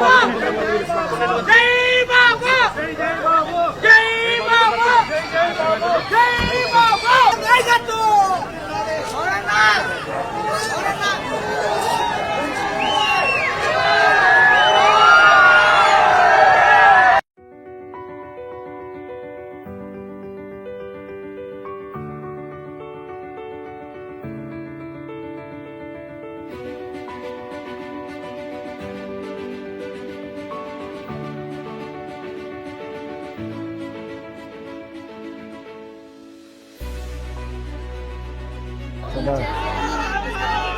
Come on.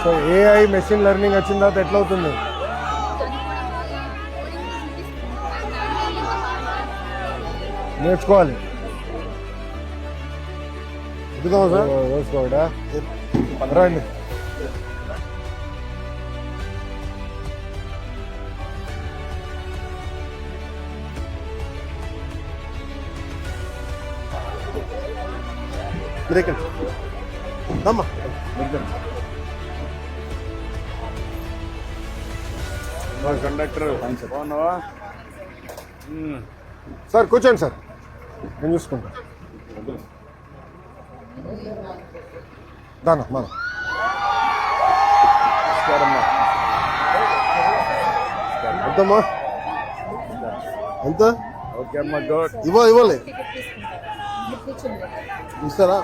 So AI machine learning వచ్చిన తర్వాత ఎట్లా అవుతుంది నేర్చుకోవాలి. ఇదిగో సార్? వేసుకోవడా రండి. కండక్టర్. బాగున్నావా? సార్ కూర్చోండి సార్. నేను చూసుకుంటా. దానా మన. ఎంతమ్మా? ఎంత? ఓకే అమ్మా గుడ్ ఇవ్వ ఇవ్వాలి. ఇస్తారా?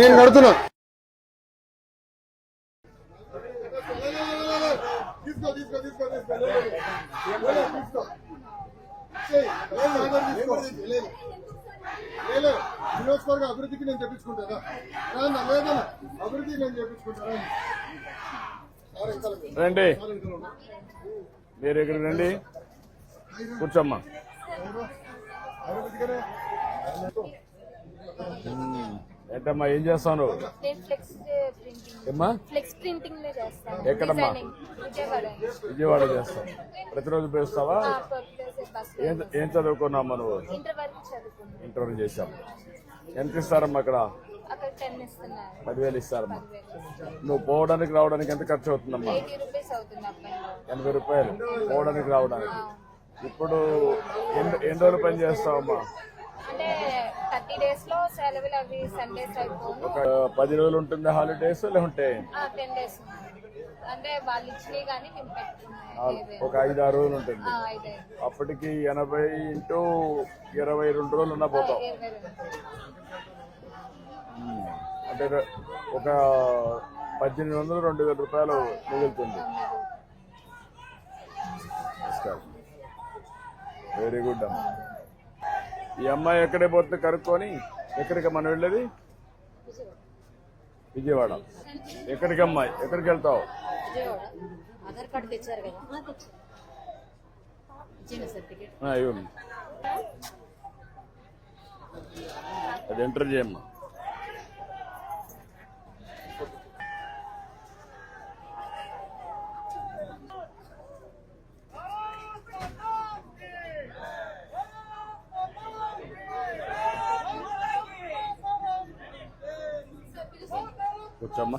నేను కడుతున్నా. నియోజకవర్గ అభివృద్ధికి నేను చెప్పించుకుంటారా రానా లేదన్నా అభివృద్ధి నేను చెప్పించుకుంటారా రండి. మీరు ఇక్కడ రండి. కూర్చోమ్మా. మ్మ్. ఏంటమ్మా ఏం చేస్తాను? చేస్తాను. ఎక్కడమ్మా? విజయవాడ. విజయవాడ చేస్తాం ప్రతిరోజు పేస్తావా ఏం చదువుకున్నామ్మా నువ్వు? ఇంటర్వ్యూ చేశాం ఎంత ఇస్తారమ్మా అక్కడ? పదివేలు ఇస్తారమ్మా. నువ్వు పోవడానికి రావడానికి ఎంత ఖర్చు అవుతుందమ్మా? ఎనభై రూపాయలు పోవడానికి రావడానికి. ఇప్పుడు ఎన్ని రోజులు పని చేస్తావమ్మా? అంటే థర్టీ డేస్లో సెలవులు అవి సండేస్ అయిపోను. ఒక పది రోజులు ఉంటుంది హాలిడేస్ లేకుంటే టెన్ డేస్ అంటే వాళ్ళు ఇచ్చినవి కానీ మేము పెట్టుకున్నాం ఏవే. ఒక ఐదు ఆరు రోజులు ఉంటుంది. అప్పటికి ఎనభై ఇంటూ ఇరవై రెండు రోజులు ఉన్నా పోతాం. అంటే ఒక పద్దెనిమిది వందలు రెండు వేల రూపాయలు మిగులుతుంది. వెరీ గుడ్ అమ్మ. ఈ అమ్మాయి ఎక్కడే పోతుంది? కనుక్కొని ఎక్కడికి మనం వెళ్ళేది? విజయవాడ. ఎక్కడికి అమ్మాయి? ఎక్కడికి వెళ్తావు? అది ఎంటర్ చేయమ్మా కూర్చోమ్మా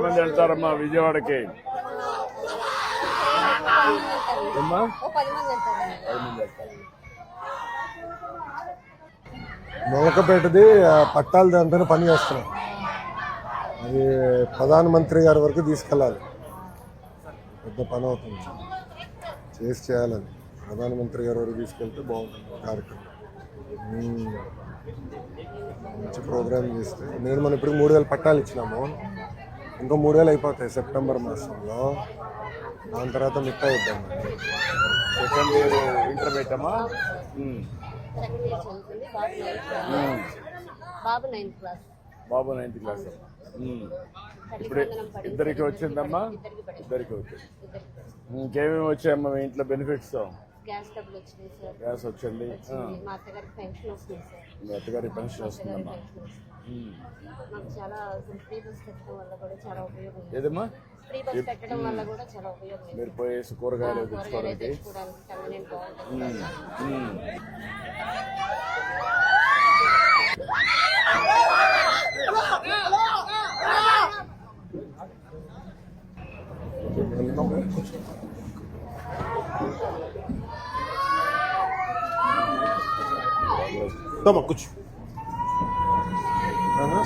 మంది వెళ్తారు. మొలకపేటది ఆ, పట్టాలది అంతా పని చేస్తున్నాం. అది ప్రధానమంత్రి గారి వరకు తీసుకెళ్ళాలి. పెద్ద పని అవుతుంది. చేసి చేయాలని. ప్రధానమంత్రి గారి వరకు తీసుకెళ్తే బాగుంటుంది కార్యక్రమం. మంచి ప్రోగ్రామ్ చేస్తే. నేను మనం ఇప్పుడు మూడు వేలు పట్టాలు ఇచ్చినాము. ఇంకో మూడు వేలు అయిపోతాయి సెప్టెంబర్ మాసంలో. దాని తర్వాత మిగతా ఇద్దాం సెకండ్ ఇయర్ ఇంటర్మీడియట్ అమ్మా? చదువుతుంది బాబు నైన్త్ క్లాస్. బాబు నైన్త్ ఇప్పుడు ఇద్దరికి వచ్చిందమ్మా? ఇద్దరికి వచ్చింది. ఇంకేమేమి వచ్చాయమ్మా మీ ఇంట్లో బెనిఫిట్స్? గ్యాస్ డబ్బులు వచ్చినాయి సార్. గ్యాస్ వచ్చింది. మా అత్తగారికి పెన్షన్ వస్తుంది సార్. మీ అత్తగారి పెన్షన్ వస్తుందమ్మా. మాకు చాలా ఫ్రీ బస్ పెట్టడం వల్ల కూడా చాలా ఉపయోగం ఉంది. ఏదమ్మా ఫ్రీ బస్ పెట్టడం వల్ల కూడా చాలా ఉపయోగం ఉంది. మీరు పోయేసి కూరగాయలు కూరగాయలు తెచ్చుకోవడానికి తెచ్చుకోవడానికి కన్వీనియంట్ బాగుంటుంది ఉమ్. తమ కూర్చో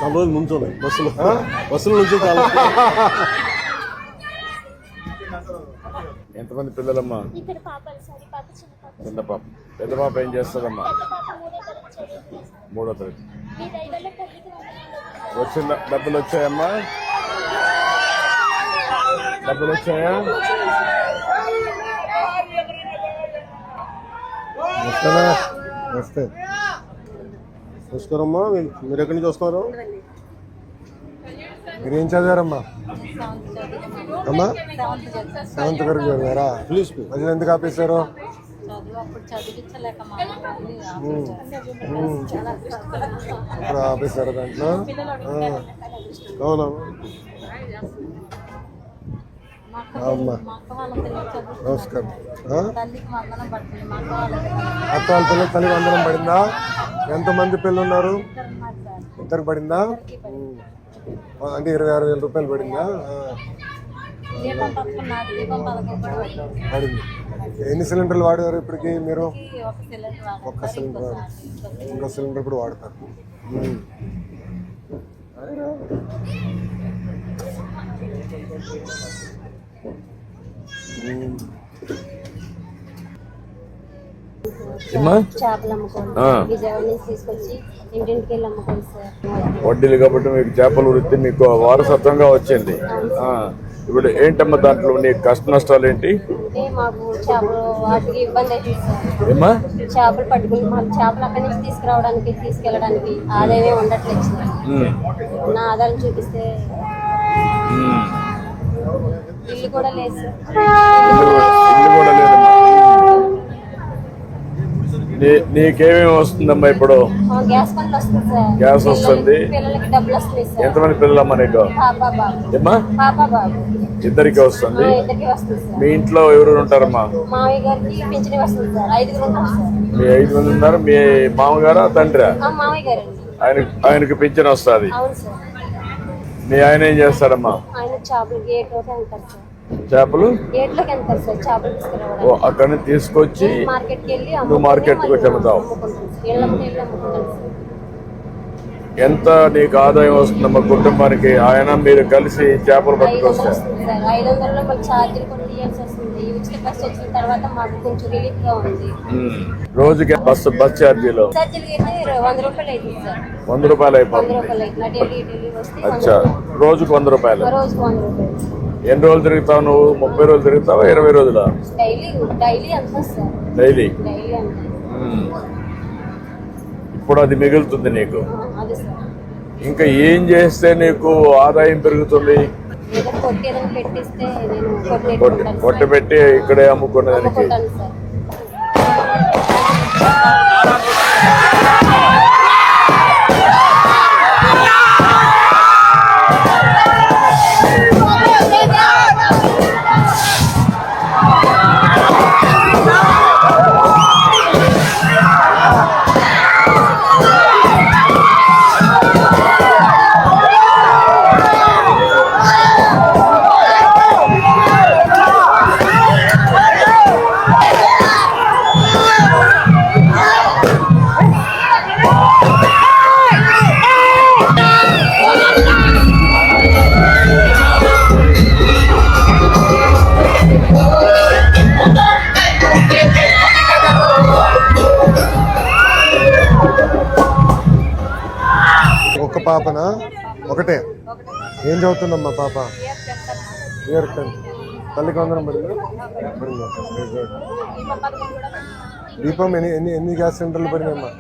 చాలా రోజులు నుంచోలే. బస్సులో. బస్సులో నుంచి చాలా. ఎంతమంది పిల్లలమ్మా? ఇద్దరు పాపలు సార్ ఈ పాప చిన్న పాప. పెద్ద పాప ఏం చేస్తుందమ్మా? పాప మూడో తరగతి వచ్చిన డబ్బులు వచ్చాయమ్మా? డబ్బులు వచ్చాయా? వస్తారా వస్తే నమస్కారమ్మా. మీరు ఎక్కడి నుంచి వస్తున్నారు? మీరు ఏం చదివారమ్మా? అమ్మా? సెవెంత్ వరకు చదివారా? ప్లీజ్ మధ్యలో ఎందుకు ఆపేశారు? ఆపేశారు దాంట్లో. అవునా? అమ్మా నమస్కారం. ఆ? అక్క వాళ్ళ పిల్లలు తల్లి వందనం పడిందా? ఎంతమంది పిల్లలు ఉన్నారు ఇద్దరు పడిందా? అంటే ఇరవై ఆరు వేల రూపాయలు పడిందా? పడింది. ఎన్ని సిలిండర్లు వాడారు ఇప్పటికి మీరు? ఒక సిలిండర్ ఒక్క సిలిండర్ ఇంకో సిలిండర్ కూడా వాడతారు. ఉమ్. వడ్డీలు కాబట్టి మీకు చేపల వృత్తి మీకు వారసత్వంగా వచ్చింది. ఇప్పుడు ఏంటమ్మా దాంట్లో నీ కష్ట నష్టాలు ఏంటి? చేపలు పట్టుకుని మాకు చేపలు అక్కడి నుంచి తీసుకురావడానికి తీసుకెళ్ళడానికి ఆదాయమే ఉండట్లేదు ఉన్న ఆదాయం చూపిస్తే. ఇల్లు కూడా లేదు సార్ ఇల్లు కూడా లేదమ్మా. నీ నీకేమేమి వస్తుందమ్మా ఇప్పుడు? గ్యాస్ వస్తుంది ఎంతమంది పిల్లలమ్మా నీకు? ఏమ్మా? ఇద్దరికి వస్తుంది. మీ ఇంట్లో ఎవరు ఉంటారమ్మా? మీ ఐదు మంది ఉన్నారు. మీ మామగారా తండ్రా? ఆయన ఆయనకి పింఛన్ వస్తుంది. మీ ఆయన ఏం చేస్తాడమ్మా ఆయన చేపలు గేట్లోకి వెళ్తారు సార్. చేపలు? గేట్లోకి వెళ్తారు సార్ చేపలు ఓ అక్కడి నుంచి తీసుకొచ్చి మార్కెట్కి వెళ్ళి నువ్వు మార్కెట్కి మళ్ళీ వచ్చి అమ్ముతావు. ఎంత నీకు ఆదాయం వస్తుందమ్మా కుటుంబానికి? ఆయన మీరు కలిసి చేపలు పట్టుకొస్తారు వస్తుంది ఐదు వందలలో మళ్ళీ ఛార్జీలు కూడా తీయాల్సి వస్తుంది ఈ ఉచిత బస్సు వచ్చిన తర్వాత మాకు కొంచెం రిలీఫ్గా ఉంది. ఉమ్. రోజుకి బస్సు బస్ ఛార్జీలు? వంద రూపాయలు అవుతుంది సార్. వంద రూపాయలు వంద అయిపోతుంది రూపాయలు అవుతుంది డైలీ డైలీ వస్తే వంద అచ్చా. రూపాయలు. రోజుకు వంద రూపాయలు? ఒక రోజుకు వంద రూపాయలు. ఎన్ని రోజులు తిరుగుతావు నువ్వు? ముప్పై రోజులు తిరుగుతావా? ఇరవై రోజుల? డైలీ డైలీ అంత సార్. డైలీ? డైలీ అంత. ఉమ్. ఇప్పుడు అది మిగులుతుంది నీకు. ఇంకా ఏం చేస్తే నీకు ఆదాయం పెరుగుతుంది? కొట్టి ఏదైనా పెట్టిస్తే నేను ఏం చదువుతుందమ్మా పాప? ఇయర్ టెన్త్ తల్లికి వందనం పడిందా దీపం ఎన్ని ఎన్ని ఎన్ని గ్యాస్ సిలిండర్లు పడినాయమ్మా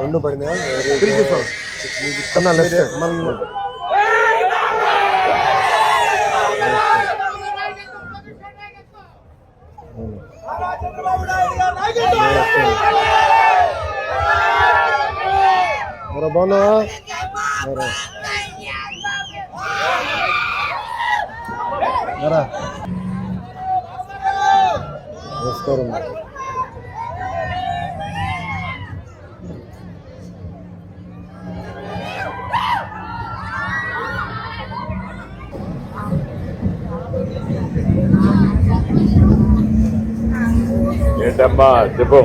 రెండు పడినాయా? కన్నా లెఫ్ట్. మరి. మరా. నమస్కారం ఏంటమ్మా చెప్పు.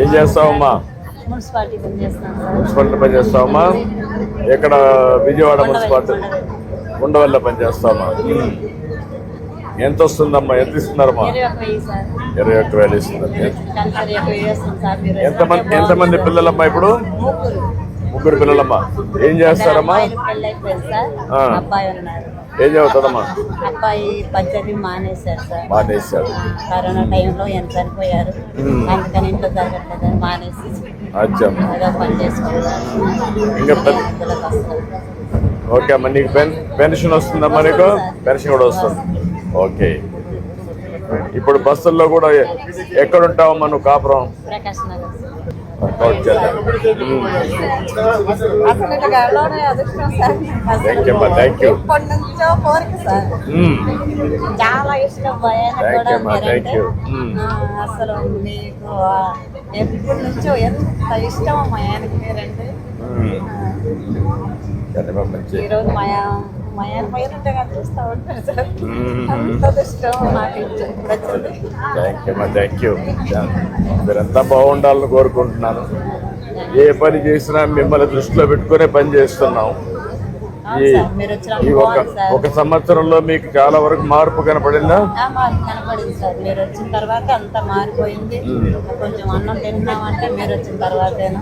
ఏం చేస్తావమ్మా? పని మున్సిపాలిటీ పని చేస్తావమ్మా? ఎక్కడ? విజయవాడ మున్సిపాలిటీ. ఉండవల్ల పని చేస్తావమ్మా ఎంత వస్తుందమ్మా ఎంత ఇస్తున్నారమ్మా? ఇరవై ఒక్క వేలు ఇస్తున్నారు. ఎంతమంది ఎంతమంది పిల్లలమ్మా ఇప్పుడు? ముగ్గురు. పిల్లలమ్మా. ఏం చేస్తారమ్మా? ఏం చదువుతాడమ్మా అబ్బాయి పద్ధతి మానేశారు సార్. మానేశాడు ఆ, కరోనా టైంలో ఎంత చనిపోయారు? అందుకని ఇంట్లో జరగట్లేదని మానేసి ఏదో పని చేసుకుంటారు ఇంకా ఓకే అమ్మా నీకు పెన్ పెన్షన్ వస్తుందమ్మా నీకు? పెన్షన్ కూడా వస్తుంది. ఓకే. ఇప్పుడు బస్సుల్లో కూడా ఎక్కడ ఉంటావమ్మా నువ్వు కాపురం? థ్యాంక్ యూ అమ్మా థ్యాంక్ యూ ఎప్పటి నుంచో చాలా ఇష్టం అసలు మీకు ఎప్పటి ఎంత ఇష్టం మా ఆయనకి మీరంటే. మంచి ఈరోజు మా మా ఆయన పైన ఉంటే కానీ చూస్తూ ఉంటాను సార్. అంత ఇష్టం నాకు ఇచ్చి- ఇప్పుడు వచ్చింది థ్యాంక్ యూ థ్యాంక్ యూ మీరంతా బాగుండాలని కోరుకుంటున్నాను. ఏ పని చేసినా మిమ్మల్ని దృష్టిలో పెట్టుకునే పని చేస్తున్నాం. ఈ ఒక ఒక సంవత్సరంలో మీకు చాలా వరకు మార్పు కనపడిందా? కనపడింది సార్. మీరు వచ్చిన తర్వాత అంత మారిపోయింది. కొంచెం అన్నం తింటున్నామంటే మీరు వచ్చిన తర్వాతేనా?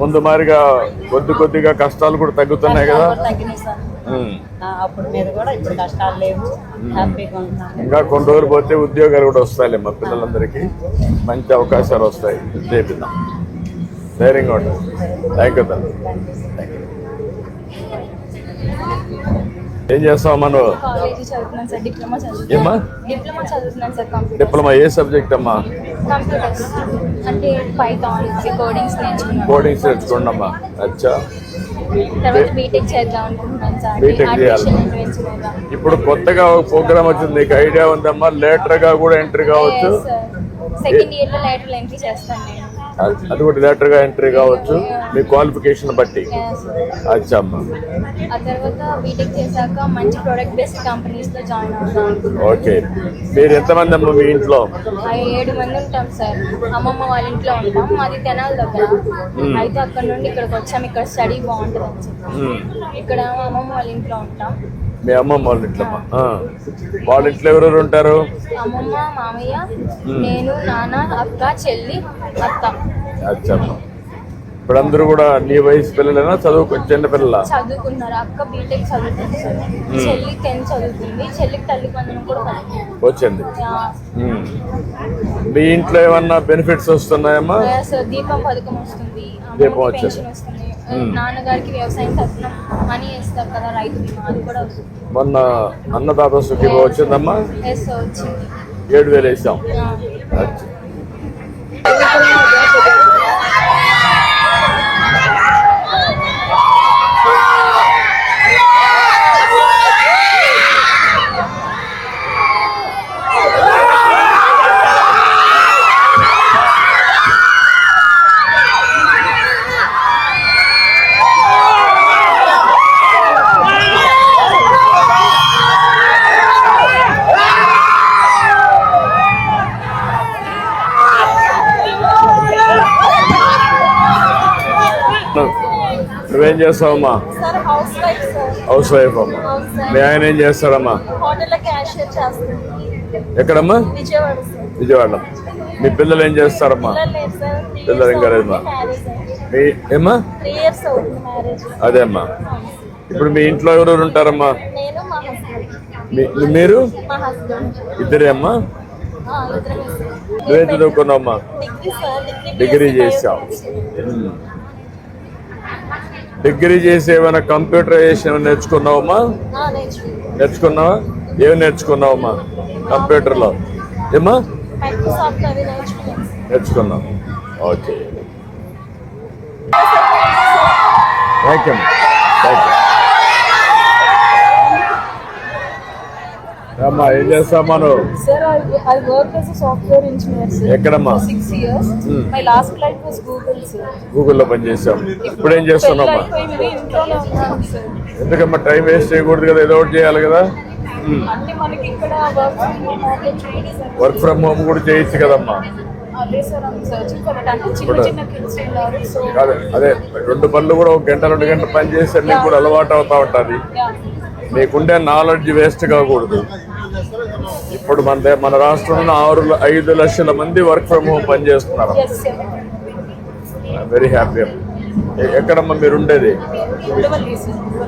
ముందు మారిగా కొద్ది కొద్దిగా కష్టాలు కూడా తగ్గుతున్నాయి కదా? కష్టాలు కూడా తగ్గినాయి సార్. ఉమ్. ఆ, అప్పుడు మీరు కూడా ఇప్పుడు కష్టాలు లేవు. హ్యాపీగా ఉంటున్నాను ఇంకా కొన్ని రోజులు పోతే ఉద్యోగాలు కూడా వస్తాయి మా పిల్లలందరికీ. మంచి అవకాశాలు వస్తాయి. చేపిద్దాం ధైర్యంగా ఉంటుంది థ్యాంక్ యూ థ్యాంక్ యూ ఏం నువ్వు? కాలేజీ చదువుతున్నాను సార్ డిప్లొమా ఏమ్మా? ఏ సబ్జెక్ట్ అమ్మా? కోడింగ్స్ నేర్చుకున్నాను. కోడింగ్స్ నేర్చుకోండి అమ్మా. అచ్చా. బీటెక్ చేయాలి. ఇప్పుడు కొత్తగా ఒక ప్రోగ్రామ్ వచ్చింది. నీకు ఐడియా ఉందమ్మా? లేటర్గా కూడా ఎంట్రీ కావచ్చు. సెకండ్ ఇయర్లో లేటర్ ఎంట్రీ చేస్తాను అది- కూడా లేటర్గా ఎంట్రీ కావచ్చు. మీ క్వాలిఫికేషన్ బట్టి. అచ్చా అమ్మా ఆ తర్వాత బీటెక్ చేశాక మంచి ప్రొడక్ట్ బేస్డ్ కంపెనీస్లో జాయిన్ అవుతాం ఓకే. మీరు ఎంతమంది అమ్మా మీ ఇంట్లో? ఆ ఏడు మంది ఉంటాం సార్. అమ్మమ్మ వాళ్ళ ఇంట్లో ఉంటాం. మాది తెనాలి దగ్గర. అయితే అక్కడ నుండి ఇక్కడికి వచ్చాం. ఇక్కడ స్టడీ బాగుంటుంది అని చెప్పి. ఉమ్. ఇక్కడ అమ్మమ్మ వాళ్ళ ఇంట్లో ఉంటాం. మీ అమ్మమ్మ వాళ్ళ ఇంట్లో. వాళ్ళ ఇంట్లో ఎవరెవరు ఉంటారు? అమ్మమ్మ మామయ్య నేను నాన్న అక్క చెల్లి అత్త. ఇప్పుడు అందరూ కూడా నీ వయసు పిల్లలేనా? చదువుకు చిన్న పిల్లల? చదువుకున్నారు. అక్క బీటెక్ చదువుతుంది. సార్ చెల్లి టెన్త్ చదువుతుంది. చెల్లికి తల్లి వందనం కూడా కలిగింది వచ్చింది. ఉమ్. మీ ఇంట్లో ఏమన్నా బెనిఫిట్స్ వస్తున్నాయమ్మా? సార్ దీపం పథకం వస్తుంది. దీపం అమ్మమ్మకి వచ్చేది. పెన్షన్ వస్తుంది. నాన్నగారికి వ్యవసాయం తరఫున మనీ వేస్తారు కదా రైతు బీమా అది కూడా మొన్న అన్నదాత సుఖీభ వచ్చిందమ్మా? వచ్చింది. ఏడు వేలు వేసాం. చేస్తావమ్మా? హౌస్ వైఫ్ అమ్మా. మీ ఆయన ఏం చేస్తాడమ్మా? ఎక్కడమ్మా? విజయవాడ మీ పిల్లలు ఏం చేస్తారమ్మా? పిల్లలు ఇంకా లేదు మా. ఏమ్మా? అదే అమ్మా. ఇప్పుడు మీ ఇంట్లో ఎవరెవరు ఉంటారమ్మా? మీరు? ఇద్దరే అమ్మా? నువ్వేం చదువుకున్నావమ్మా? డిగ్రీ BSc చేసావు. డిగ్రీ చేసి ఏమైనా కంప్యూటరైజేషన్ ఏమైనా నేర్చుకున్నావమ్మా? నేర్చుకున్నావా? ఏమి నేర్చుకున్నావమ్మా కంప్యూటర్లో? ఏమా నేర్చుకున్నాం. Okay. Thank you thank you అమ్మా ఏం చేస్తామా I worked as a software engineer, sir. ఎక్కడమ్మా? My last client was Google, sir. గూగుల్లో పనిచేసాం ఇప్పుడు ఏం ఇంట్లోనే ఉన్నాను సార్ ఎందుకమ్మా టైం వేస్ట్ చేయకూడదు కదా ఏదో ఒకటి చేయాలి కదా? అంటే మనకి ఇక్కడ వర్క్ ఫ్రమ్ హోమ్ వర్క్ కూడా చేయొచ్చు కదమ్మా. సార్ అదే రెండు పనులు కూడా ఒక గంట రెండు గంటలు పని చేస్తే నీకు కూడా అలవాటు అవుతా ఉంటుంది. నీకుండే నాలెడ్జ్ వేస్ట్ కాకూడదు. ఇప్పుడు మన మన రాష్ట్రంలో ఆరు ఐదు లక్షల మంది వర్క్ ఫ్రమ్ హోమ్ పని చేస్తున్నారు. ఎస్ సార్ వెరీ హ్యాపీ ఎక్కడమ్మా మీరు ఉండేది?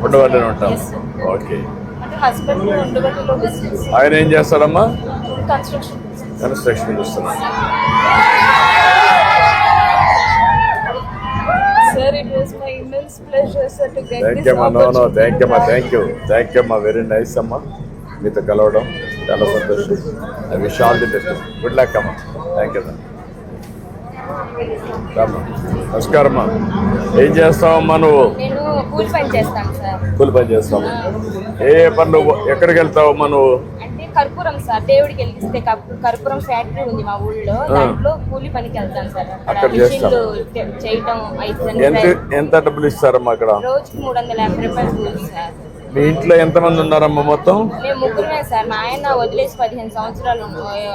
ఉండవల్లి ఉంటాం. ఓకే. ఆయన ఏం చేస్తాడమ్మా కన్స్ట్రక్షన్ గెట్ థ్యాంక్ యూ అమ్మా నో నో థ్యాంక్ యూ అమ్మా థ్యాంక్ యూ థ్యాంక్ యూ అమ్మా వెరీ నైస్ అమ్మా. మీతో కలవడం. చాలా సంతోషం. I wish all the best good luck అమ్మా. థ్యాంక్ యూ రామ్మా. నమస్కారం అమ్మా ఏం చేస్తావమ్మా నువ్వు? కూలి పని చేస్తాను సార్. కూలి పని చేస్తావు? ఏ ఏ పనులు ఎక్కడికి వెళ్తావమ్మా నువ్వు? అంటే కర్పూరం సార్. దేవుడికి వెలిగిస్తే కర్పూ- కర్పూరం ఫ్యాక్టరీ ఉంది మా ఊళ్ళో. దాంట్లో కూలి పనికి వెళ్తాను సార్. అక్కడ చేయటం ఎంత ఎంత డబ్బులు ఇస్తారమ్మా అక్కడ? రోజుకి మూడు వందల యాభై రూపాయలు కూలి సార్. మీ ఇంట్లో ఎంతమంది ఉన్నారమ్మా మొత్తం? మేము ముగ్గురమే సార్. మా ఆయన వదిలేసి పదిహేను సంవత్సరాలు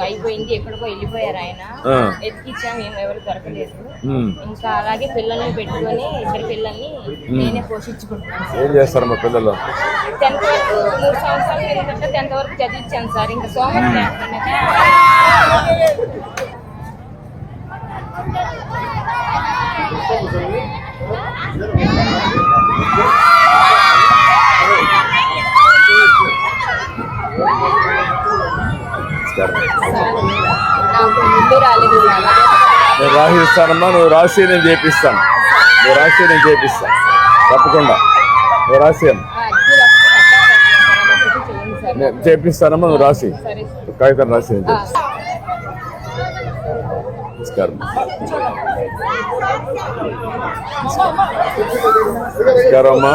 అయిపోయింది. ఎక్కడికో వెళ్ళిపోయారు ఆయన. ఆ. ఎత్తికిచ్చాము ఏం ఎవరు దొరకలేదు. ఇంకా అలాగే పిల్లల్ని పెట్టుకొని ఇద్దరు పిల్లల్ని నేనే పోషించుకుంటున్నాను ఏం చేస్తారమ్మా పిల్లలు? టెన్త్ వరకు మూడు సంవత్సరాల కిందట టెన్త్ వరకు చదివించాను సార్. ఇంకా సోమవారం నాకు సార్ నేను రాసిస్తానమ్మా నువ్వు రాసి నేను చేపిస్తాను. నువ్వు రాసి నేను చేపిస్తాను. తప్పకుండా. నువ్వు రాసి. నేను చేపిస్తానమ్మా నువ్వు రాసి. కాగితం రాసి నేను చేపిస్తాను. నమస్కారం. నమస్కారం అమ్మా.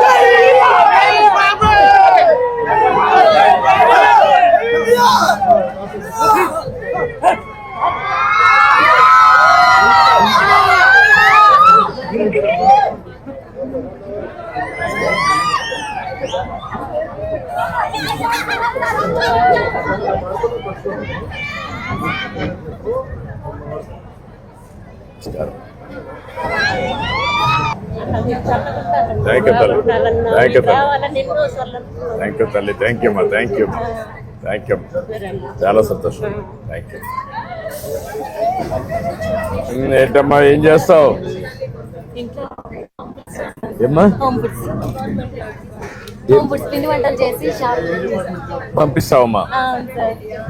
థ్యాంక్ యూ తల్లి. థ్యాంక్ యూ తల్లి. థ్యాంక్ యూ తల్లి. థ్యాంక్ యూ అమ్మా థ్యాంక్ యూ థ్యాంక్ యూ చాలా సంతోషం. థ్యాంక్ యూ ఏంటమ్మా ఏం చేస్తావు? ఏమ్మా హోమ్ ఫుడ్స్ హోమ్ ఫుడ్స్ పిండి వంటలు చేసి పంపిస్తావమ్మా.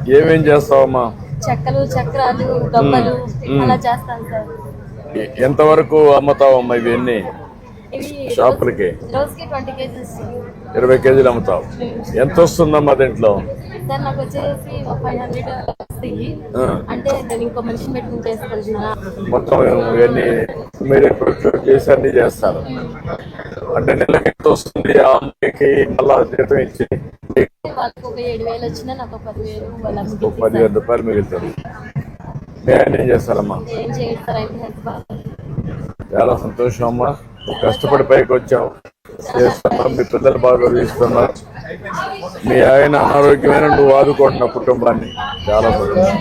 ఏమేం చేస్తావమ్మా? చెక్కలు చక్రాలు. అలా చేస్తాను సార్. ఎ- ఎంతవరకు అమ్ముతావమ్మా ఇవన్నీ? ఇవి షాపులకి? రోజుకి ట్వంటీ కేజీస్. ఇరవై కేజీలు అమ్ముతావు. ఎంత వస్తుందమ్మా దీంట్లో? సార్ నాకు వచ్చేసి ఫైవ్ హండ్రెడ్ వస్తాయి ఆ. అంటే నేను ఇంకో మనిషిని పెట్టుకుని చేసుకుంటున్నా మొత్తం ఇవన్నీ మీరే చేసి అన్ని చేస్తారు. అంటే నెలకి ఎంత వస్తుంది? ఆ అమ్మాయికి మళ్ళా జీతం ఇచ్చి వాళ్ళకి ఒక ఏడు వేలు వచ్చినా నాకు ఒక పదివేలు వాళ్ళకి ఒక పదివేల రూపాయలు మిగులుతుంది మీ ఆయన ఏం చేస్తారమ్మా? ఏం చాలా సంతోషం అమ్మా. కష్టపడి పైకి వచ్చావు. చేస్తున్నావు మీ పిల్లలు బాగా తీసుకున్నారు మీ ఆయన ఆరోగ్యమైన నువ్వు ఆదుకుంటున్నావు కుటుంబాన్ని. చాలా సంతోషం.